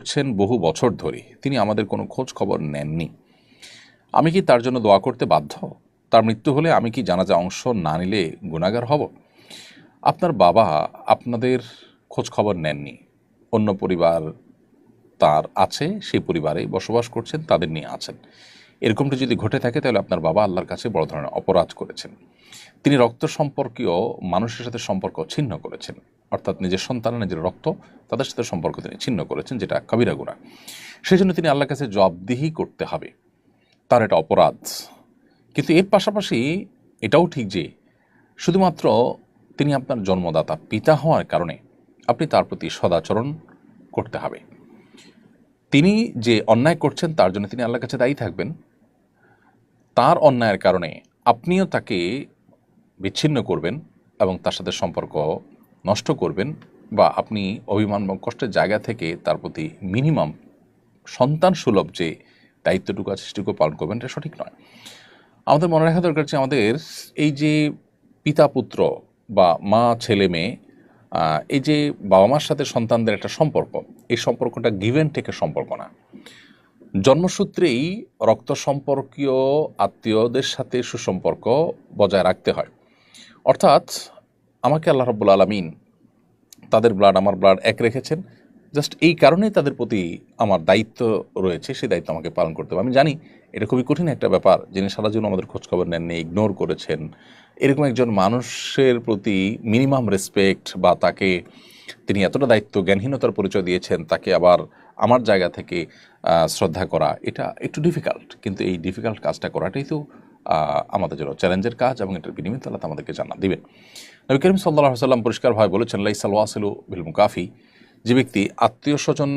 করছেন বহু বছর ধরে তিনি আমাদের কোনো খোঁজ খবর নেননি। আমি কি তার জন্য দোয়া করতে বাধ্য? তার মৃত্যু হলে আমি কি জানাজা অংশ না নিলে গুণাগার হব? আপনার বাবা আপনাদের খোঁজ খবর নেননি। অন্য পরিবার তার আছে সেই পরিবারে বসবাস করছেন, তাদের নিয়ে আছেন। এরকমটা যদি ঘটে থাকে, তাহলে আপনার বাবা আল্লাহর কাছে বড় ধরনের অপরাধ করেছেন। তিনি রক্ত সম্পর্কীয় মানুষের সাথে সম্পর্ক ছিন্ন করেছেন। অর্থাৎ নিজের সন্তান নিজের রক্ত, তাদের সাথে সম্পর্ক তিনি ছিন্ন করেছেন, যেটা কবিরা গুণা সেই জন্য তিনি আল্লাহর কাছে জবাবদিহি করতে হবে। তার এটা অপরাধ। কিন্তু এর পাশাপাশি এটাও ঠিক যে, শুধুমাত্র তিনি আপনার জন্মদাতা, পিতা হওয়ার কারণে আপনি তার প্রতি সদাচরণ করতে হবে। তিনি যে অন্যায় করছেন, তার জন্য তিনি আল্লাহর কাছে দায়ী থাকবেন। তার অন্যায়ের কারণে আপনিও তাকে বিচ্ছিন্ন করবেন এবং তার সাথে সম্পর্ক নষ্ট করবেন বা আপনি অভিমান বা কষ্টের জায়গা থেকে তার প্রতি মিনিমাম সন্তান সুলভ যে দায়িত্বটুকু আছে সেটুকু পালন করবেন, এটা সঠিক নয়। আমাদের মনে রাখা দরকার যে আমাদের এই যে পিতা পুত্র বা মা, ছেলে, মেয়ে এই যে বাবা মার সাথে সন্তানদের একটা সম্পর্ক, এই সম্পর্কটা গিভেন টেকের সম্পর্ক না। জন্মসূত্রেই রক্ত সম্পর্কীয় আত্মীয়দের সাথে সুসম্পর্ক বজায় রাখতে হয়। অর্থাৎ, আমাকে আল্লাহ রব্বুল আলমিন তাদের ব্লাড আমার ব্লাড এক রেখেছেন। জাস্ট এই কারণেই তাদের প্রতি আমার দায়িত্ব রয়েছে, সেই দায়িত্ব আমাকে পালন করতে হবে। আমি জানি এটা খুবই কঠিন একটা ব্যাপার, যিনি সারা জীবন আমাদের খোঁজখবর নেননি ইগনোর করেছেন। এরকম একজন মানুষের প্রতি মিনিমাম রেসপেক্ট বা তাকে তিনি এতটা দায়িত্ব, জ্ঞানহীনতার পরিচয় দিয়েছেন, তাকে আবার আমার জায়গা থেকে শ্রদ্ধা করা, এটা একটু ডিফিকাল্ট কিন্তু এই ডিফিকাল্ট কাজটা করাটাই তো আমাদের জন্য চ্যালেঞ্জের কাজ এবং এটার বিনিময়ে তালা আমাদেরকে জানা দিবেন। নবী করিম সাল্লাহ সাল্লাম পরিষ্কারভাবে বলেছেন লাই সালওয়াসিলু বিল মুকাফি। যে ব্যক্তি আত্মীয় স্বজন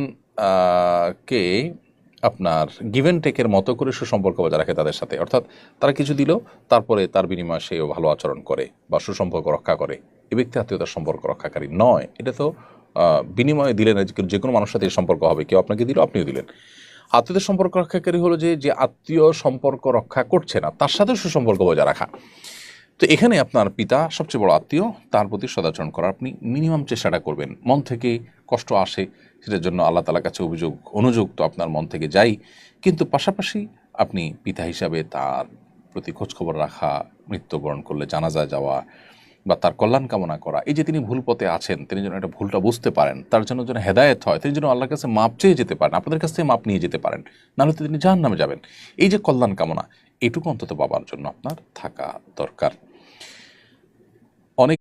কে আপনার গিভেন টেকের মতো করে সুসম্পর্ক বজায় রাখে তাদের সাথে। অর্থাৎ তারা কিছু দিল, তারপরে তার বিনিময়ে সেও ভালো আচরণ করে বা সুসম্পর্ক রক্ষা করে। এ ব্যক্তি আত্মীয়তার সম্পর্ক রক্ষাকারী নয়। এটা তো বিনিময়ে দিলেন যে কোনো মানুষের সাথে সম্পর্ক হবে। কেউ আপনাকে দিল, আপনিও দিলেন। আত্মীয়দের সম্পর্ক রক্ষাকারী হলো যে যে আত্মীয় সম্পর্ক রক্ষা করছে না, তার সাথে সুসম্পর্ক বজায় রাখা। তো এখানে আপনার পিতা সবচেয়ে বড় আত্মীয়, তার প্রতি সদাচরণ করার আপনি মিনিমাম চেষ্টাটা করবেন। মন থেকে কষ্ট আসে, সেটার জন্য আল্লাহ তালার কাছে অভিযোগ, অনুযোগ তো আপনার মন থেকে যাই। কিন্তু পাশাপাশি আপনি পিতা হিসাবে তার প্রতি খোঁজখবর রাখা, মৃত্যুবরণ করলে জানাজা যাওয়া বা তার কল্যাণ কামনা করা, এই যে তিনি ভুল পথে আছেন, তিনি যেন একটা ভুলটা বুঝতে পারেন, তার জন্য যেন হেদায়েত হয়, তিনি যেন আল্লাহর কাছে মাপ চেয়ে যেতে পারেন, আপনাদের কাছ থেকে মাপ নিয়ে যেতে পারেন, নাহলে তো তিনি জাহান নামে যাবেন। এই যে কল্যাণ কামনা এটুকু অন্তত বাবার জন্য আপনার থাকা দরকার। অনেক